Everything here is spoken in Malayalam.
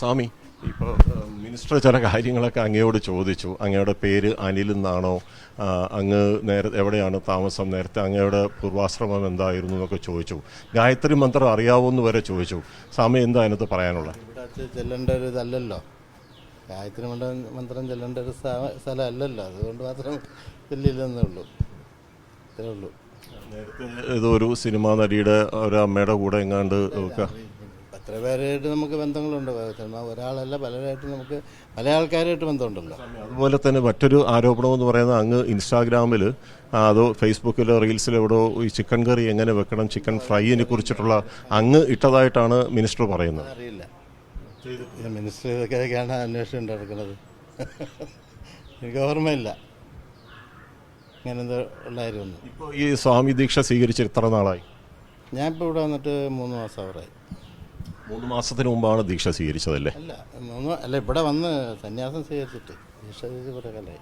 സ്വാമി. ഇപ്പോൾ മിനിസ്റ്റർ ചില കാര്യങ്ങളൊക്കെ അങ്ങയോട് ചോദിച്ചു. അങ്ങയുടെ പേര് അനിൽ എന്നാണോ? അങ്ങ് നേരെ എവിടെയാണ് താമസം നേരത്തെ? അങ്ങയുടെ പൂർവാശ്രമം എന്തായിരുന്നു എന്നൊക്കെ ചോദിച്ചു. ഗായത്രി മന്ത്രം അറിയാവോന്ന് വരെ ചോദിച്ചു. സ്വാമി എന്താ അതിനകത്ത് പറയാനുള്ളത്? ഇവിടെ ചെല്ലേണ്ട ഒരു ഇതല്ലല്ലോ. ഗായത്രി മണ്ഡലം മന്ത്രം ചെല്ലേണ്ട ഒരു സ്ഥലം അല്ലല്ലോ അതുകൊണ്ട് മാത്രം ചെല്ലില്ലെന്നേ ഉള്ളൂ. ഇത്രേ ഉള്ളൂ. നേരത്തെ ഇതൊരു സിനിമാ നടിയുടെ ഒരു അമ്മയുടെ കൂടെ എങ്ങാണ്ട് ഒക്കെ. എത്ര പേരായിട്ട് നമുക്ക് ബന്ധങ്ങളുണ്ട് ഒരാളല്ല പലരായിട്ട് നമുക്ക് പല ആൾക്കാരായിട്ട് ബന്ധമുണ്ടല്ലോ. അതുപോലെ തന്നെ മറ്റൊരു ആരോപണം എന്ന് പറയുന്നത് അങ്ങ് ഇൻസ്റ്റാഗ്രാമിൽ അതോ ഫേസ്ബുക്കിലോ റീൽസിലോ എവിടെയോ ഈ ചിക്കൻ കറി എങ്ങനെ വെക്കണം ചിക്കൻ ഫ്രൈയിനെ കുറിച്ചിട്ടുള്ള അങ്ങ് ഇട്ടതായിട്ടാണ് മിനിസ്റ്റർ പറയുന്നത്. അറിയില്ല. മിനിസ്റ്റർ ഇതൊക്കെയാണ് അന്വേഷണം നടക്കുന്നത്. എനിക്ക് ഓർമ്മയില്ല. ഇങ്ങനെ എന്തോ ഉള്ളായിരുന്നു ഇപ്പോൾ ഈ സ്വാമി ദീക്ഷ സ്വീകരിച്ച് ഇത്ര നാളായി? ഞാനിപ്പോൾ ഇവിടെ വന്നിട്ട് മൂന്ന് മാസം അവറായി മൂന്ന് മാസത്തിന് മുമ്പാണ് ദീക്ഷ സ്വീകരിച്ചതല്ലേ? അല്ല മൂന്ന് അല്ല ഇവിടെ വന്ന് സന്യാസം സ്വീകരിച്ചിട്ട് ദീക്ഷ കുറേ കാലമായി